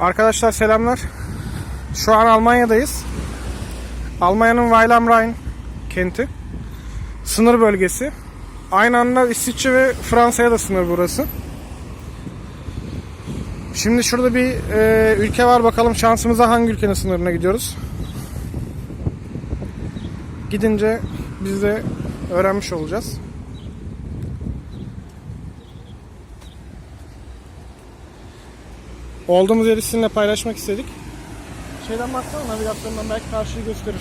Arkadaşlar selamlar. Şu an Almanya'dayız. Almanya'nın Weil Rhein kenti. Sınır bölgesi. Aynı anda İsviçre ve Fransa'ya da sınır burası. Şimdi şurada bir e, ülke var. Bakalım şansımıza hangi ülkenin sınırına gidiyoruz. Gidince biz de öğrenmiş olacağız. Olduğumuz yeri sizinle paylaşmak istedik. Şeyden baksana navigasyondan belki karşıyı gösterir.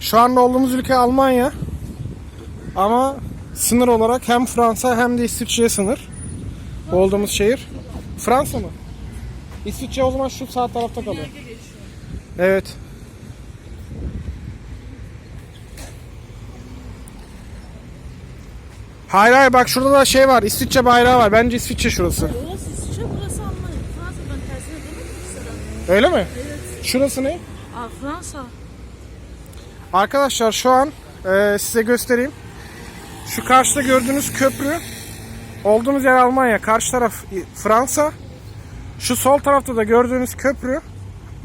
Şu anda olduğumuz ülke Almanya. Ama sınır olarak hem Fransa hem de İsviçre'ye sınır. Olduğumuz şehir. Fransa mı? İsviçre o zaman şu sağ tarafta kalıyor. Evet. Hayır hayır bak şurada da şey var. İsviçre bayrağı var. Bence İsviçre şurası. Orası İsviçre, burası Almanya. Fransa ben tersine ki sana. Öyle mi? Evet. Şurası ne? Aa, Fransa. Arkadaşlar şu an e, size göstereyim. Şu karşıda gördüğünüz köprü olduğumuz yer Almanya. Karşı taraf Fransa. Şu sol tarafta da gördüğünüz köprü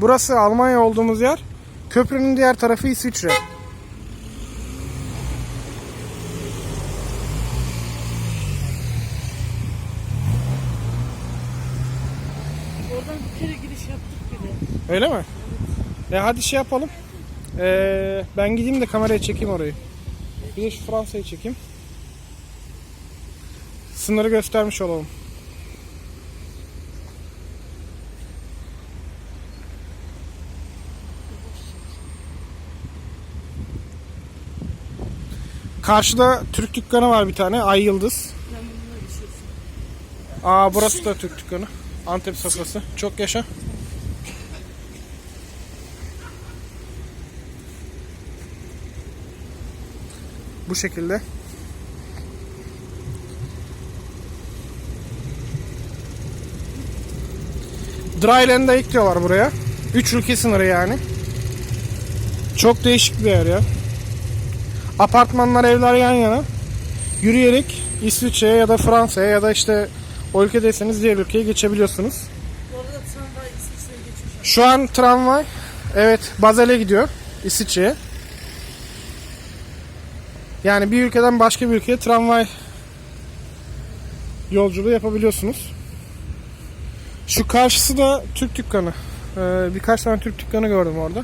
burası Almanya olduğumuz yer. Köprünün diğer tarafı İsviçre. Oradan bir kere giriş yaptık bile. Öyle mi? E hadi şey yapalım. E, ben gideyim de kameraya çekeyim orayı. Bir de şu Fransa'yı çekeyim. Sınırı göstermiş olalım. Karşıda Türk dükkanı var bir tane. Ay Yıldız. Aa burası da Türk dükkanı. Antep sofrası. Çok yaşa. Bu şekilde. Dryland'a ekliyorlar buraya. Üç ülke sınırı yani. Çok değişik bir yer ya. Apartmanlar, evler yan yana. Yürüyerek İsviçre'ye ya da Fransa'ya ya da işte o ülkedeyseniz diğer ülkeye geçebiliyorsunuz. Bu arada tramvay İsviçre'ye geçiyor. Şu an tramvay evet Basel'e gidiyor İsviçre'ye. Yani bir ülkeden başka bir ülkeye tramvay yolculuğu yapabiliyorsunuz. Şu karşısı da Türk dükkanı. Ee, birkaç tane Türk dükkanı gördüm orada.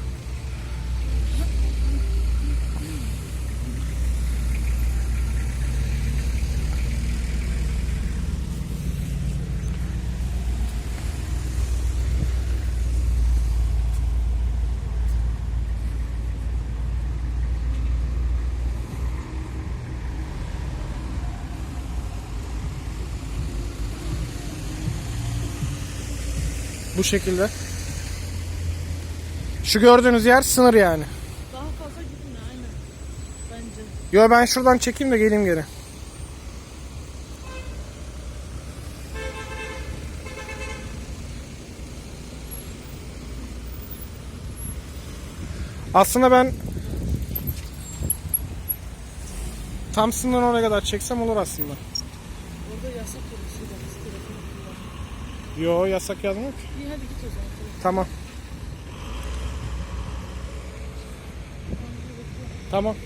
Bu şekilde. Şu gördüğünüz yer sınır yani. Daha fazla gitme aynen. Bence. Yo ben şuradan çekeyim de geleyim geri. Aslında ben tam sınırın oraya kadar çeksem olur aslında. Orada yasak olursa da biz telefonu kullan. Yo yasak yazmıyor ki. İyi hadi git o zaman. Tamam. Tamam.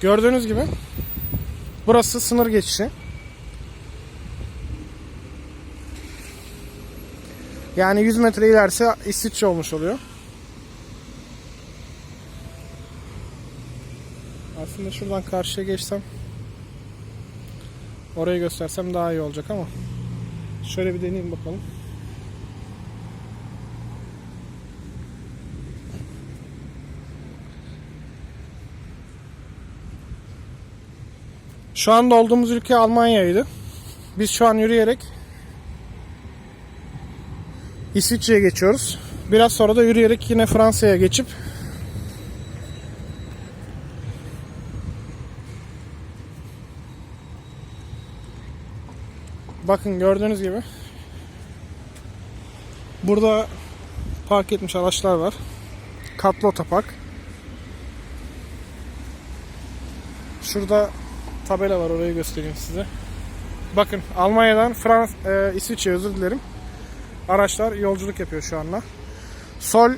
Gördüğünüz gibi burası sınır geçişi. Yani 100 metre ilerisi İsviçre olmuş oluyor. Aslında şuradan karşıya geçsem orayı göstersem daha iyi olacak ama şöyle bir deneyeyim bakalım. Şu anda olduğumuz ülke Almanya'ydı. Biz şu an yürüyerek İsviçre'ye geçiyoruz. Biraz sonra da yürüyerek yine Fransa'ya geçip Bakın gördüğünüz gibi Burada park etmiş araçlar var. Katlı otopark. Şurada tabela var orayı göstereyim size. Bakın Almanya'dan Frans e, İsviçre'ye özür dilerim. Araçlar yolculuk yapıyor şu anda. Sol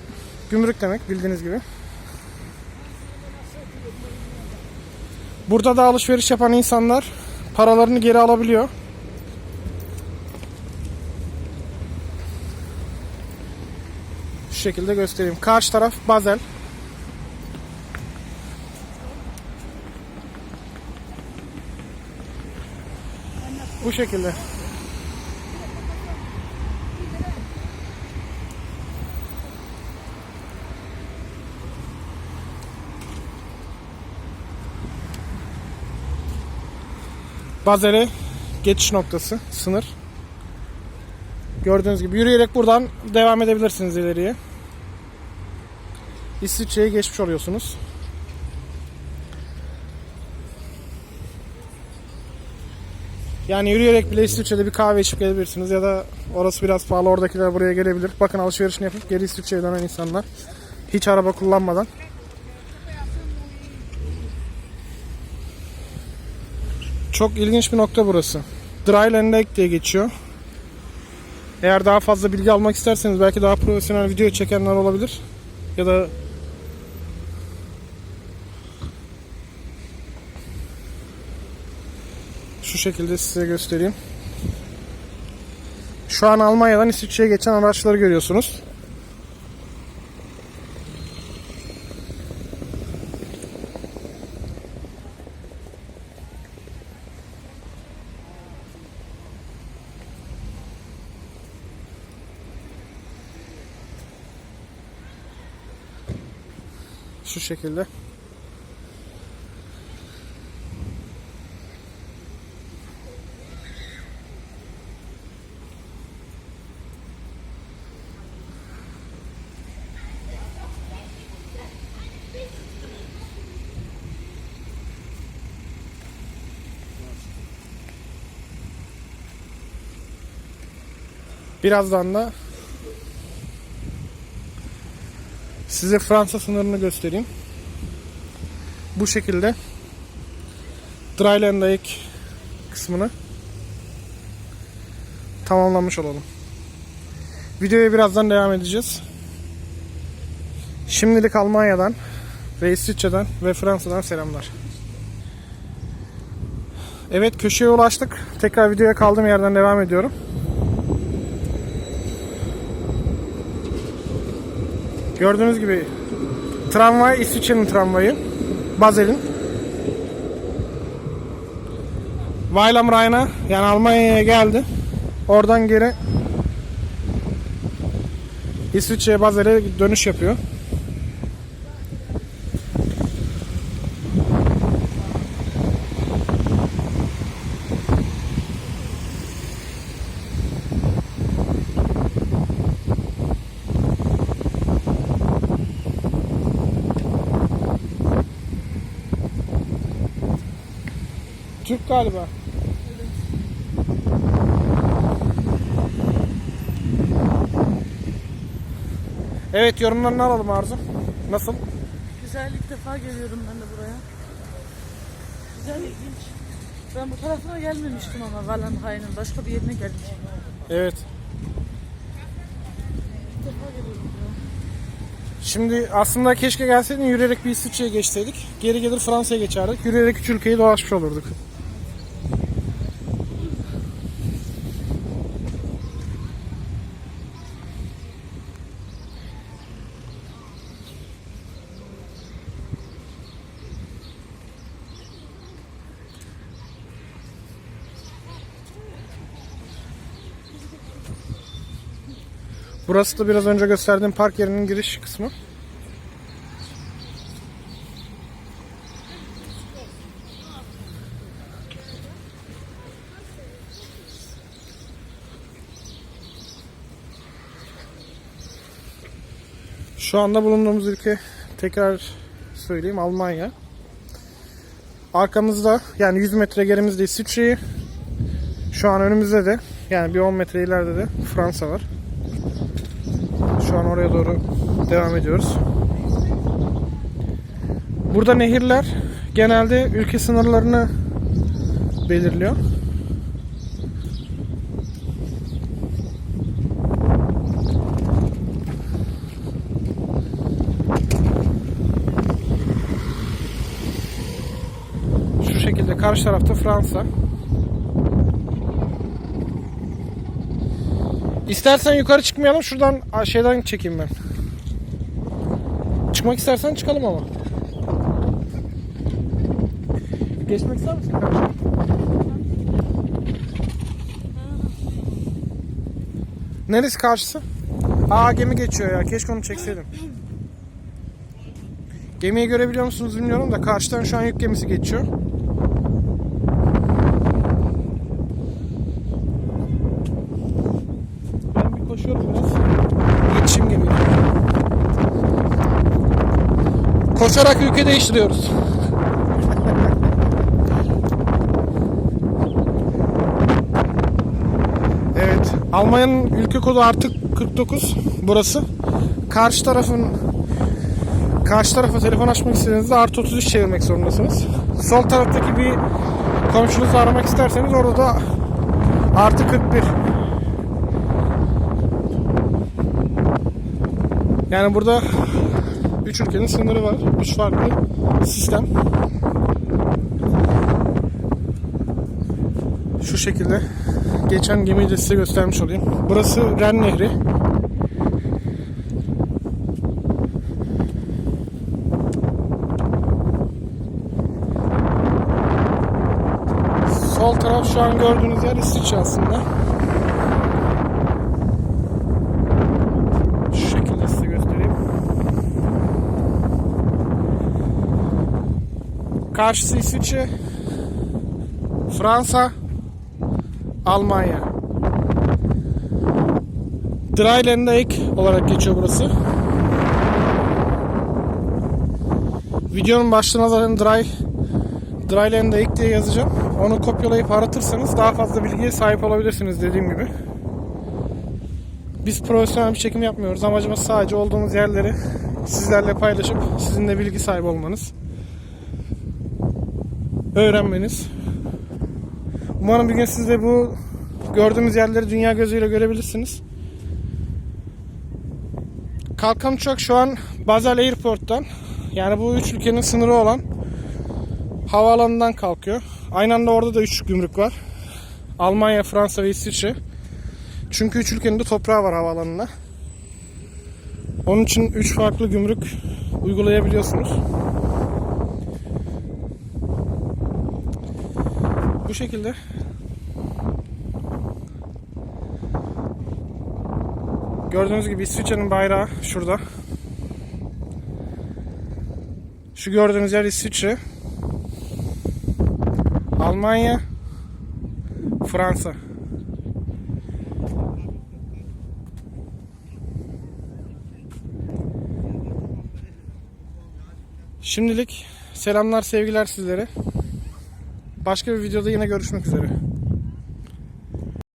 gümrük demek bildiğiniz gibi. Burada da alışveriş yapan insanlar paralarını geri alabiliyor. Şu şekilde göstereyim. Karşı taraf Basel. Bu şekilde. Bazel'e geçiş noktası, sınır. Gördüğünüz gibi yürüyerek buradan devam edebilirsiniz ileriye. İsviçre'ye geçmiş oluyorsunuz. Yani yürüyerek bile İsviçre'de bir kahve içip gelebilirsiniz ya da orası biraz pahalı oradakiler buraya gelebilir. Bakın alışverişini yapıp geri İsviçre'ye dönen insanlar. Hiç araba kullanmadan. Çok ilginç bir nokta burası. Dry Lake diye geçiyor. Eğer daha fazla bilgi almak isterseniz belki daha profesyonel video çekenler olabilir. Ya da şu şekilde size göstereyim. Şu an Almanya'dan İsviçre'ye geçen araçları görüyorsunuz. Şekilde. Birazdan da size Fransa sınırını göstereyim. Bu şekilde Dryland Lake kısmını tamamlamış olalım. Videoya birazdan devam edeceğiz. Şimdilik Almanya'dan ve İsviçre'den ve Fransa'dan selamlar. Evet köşeye ulaştık. Tekrar videoya kaldığım yerden devam ediyorum. Gördüğünüz gibi tramvay İsviçre'nin tramvayı. Basel'in. Weil am Rhein'a yani Almanya'ya geldi. Oradan geri İsviçre'ye Basel'e dönüş yapıyor. Türk galiba. Evet yorumlarını alalım Arzu. Nasıl? Güzel ilk defa geliyorum ben de buraya. Güzel ilginç. Ben bu tarafına gelmemiştim ama Valenhayn'ın başka bir yerine gelmiştim. Evet. İlk defa geliyorum buraya. Şimdi aslında keşke gelseydin yürüyerek bir İsviçre'ye geçseydik. Geri gelir Fransa'ya geçerdik. Yürüyerek üç ülkeyi dolaşmış olurduk. Burası da biraz önce gösterdiğim park yerinin giriş kısmı. Şu anda bulunduğumuz ülke tekrar söyleyeyim Almanya. Arkamızda yani 100 metre gerimizde İsviçre'yi. Şu an önümüzde de yani bir 10 metre ileride de Fransa var. Şu an oraya doğru devam ediyoruz. Burada nehirler genelde ülke sınırlarını belirliyor. Şu şekilde karşı tarafta Fransa. İstersen yukarı çıkmayalım şuradan şeyden çekeyim ben. Çıkmak istersen çıkalım ama. Geçmek ister misin kardeşim? Neresi karşısı? Aa gemi geçiyor ya. Keşke onu çekseydim. Gemiyi görebiliyor musunuz bilmiyorum da karşıdan şu an yük gemisi geçiyor. Ben bir koşuyorum biraz. Yetişim gemiye. Koşarak ülke değiştiriyoruz. Evet. Almanya'nın ülke kodu artık 49 burası. Karşı tarafın karşı tarafa telefon açmak istediğinizde artı 33 çevirmek zorundasınız. Sol taraftaki bir komşunuzu aramak isterseniz orada da artı 41. Yani burada 3 ülkenin sınırı var. 3 farklı sistem. Şu şekilde geçen gemiyi de size göstermiş olayım. Burası Ren Nehri. Sol taraf şu an gördüğünüz yer İsviçre aslında. Şu şekilde size göstereyim. Karşısı İsviçre, Fransa, Almanya. Dreiländereck olarak geçiyor burası. Videonun başlığına zaten Dry Dreiländereck diye yazacağım. Onu kopyalayıp aratırsanız daha fazla bilgiye sahip olabilirsiniz dediğim gibi. Biz profesyonel bir çekim yapmıyoruz. Amacımız sadece olduğumuz yerleri sizlerle paylaşıp sizin de bilgi sahibi olmanız. Öğrenmeniz. Umarım bir gün siz de bu gördüğümüz yerleri dünya gözüyle görebilirsiniz. Kalkan uçak şu an Basel Airport'tan yani bu üç ülkenin sınırı olan havaalanından kalkıyor. Aynı anda orada da üç gümrük var. Almanya, Fransa ve İsviçre. Çünkü üç ülkenin de toprağı var havaalanına. Onun için üç farklı gümrük uygulayabiliyorsunuz. Şekilde. Gördüğünüz gibi İsviçre'nin bayrağı şurada. Şu gördüğünüz yer İsviçre. Almanya, Fransa. Şimdilik selamlar sevgiler sizlere. Başka bir videoda yine görüşmek üzere.